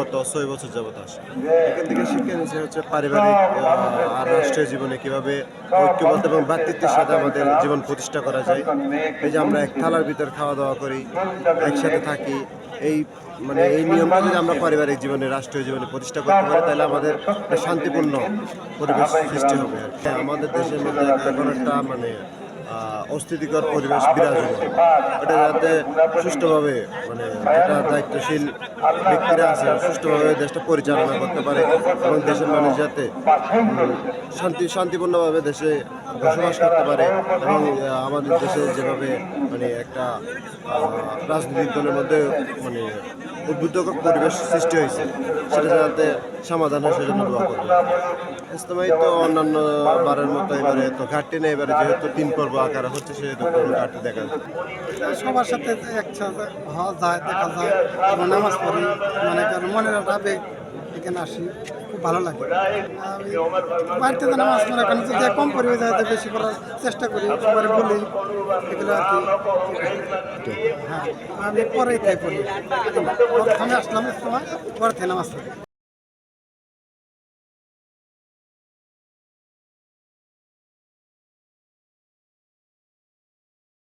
গত ছয় বছর যাবত আসে। এখান থেকে শিক্ষা নিচ্ছে হচ্ছে পারিবারিক আর রাষ্ট্রীয় জীবনে কীভাবে ঐক্যবদ্ধ এবং ভ্রাতৃত্বের সাথে আমাদের জীবন প্রতিষ্ঠা করা যায়। এই যে আমরা এক থালার ভিতর খাওয়া দাওয়া করি একসাথে থাকি এই মানে এই নিয়মটা যদি আমরা পারিবারিক জীবনে রাষ্ট্রীয় জীবনে প্রতিষ্ঠা করতে পারি তাহলে আমাদের একটা শান্তিপূর্ণ পরিবেশ সৃষ্টি হবে আমাদের দেশের মধ্যে এখন একটা মানে অস্থিতিকর পরিবেশ বিরাজ বিরাজমান এটা যাতে সুষ্ঠুভাবে মানে যেটা দায়িত্বশীল ব্যক্তিরা আছে সুষ্ঠুভাবে দেশটা পরিচালনা করতে পারে এবং দেশের মানুষ যাতে শান্তি, শান্তিপূর্ণভাবে দেশে বসবাস করতে পারে এবং আমাদের দেশে যেভাবে মানে একটা রাজনৈতিক দলের মধ্যে মানে উদ্বুদ্ধকর পরিবেশ সৃষ্টি হয়েছে, সেটা যাতে সমাধান হয়, সেজন্য দোয়া করবে। ইস্তমাই অন্যান্য বারের মতো এবারে তো ঘাটতি নেই, এবারে যেহেতু তিন পর্ব আকার হচ্ছে, সেহেতু কোনো ঘাটতি দেখা না। সবার সাথে একসাথে হওয়া যায়, দেখা যায় নামাজ পড়ি মানে মনের একটা এখানে আসি, খুব ভালো লাগে। বাড়িতে তো নামাজ পড়া, এখানে যদি কম পরিবে যায় তো বেশি করার চেষ্টা করি সবাই বলি, এগুলো আর কি। হ্যাঁ আমি পরে তাই পড়ি প্রথমে আসলাম সময় পরে নামাজ পড়ি।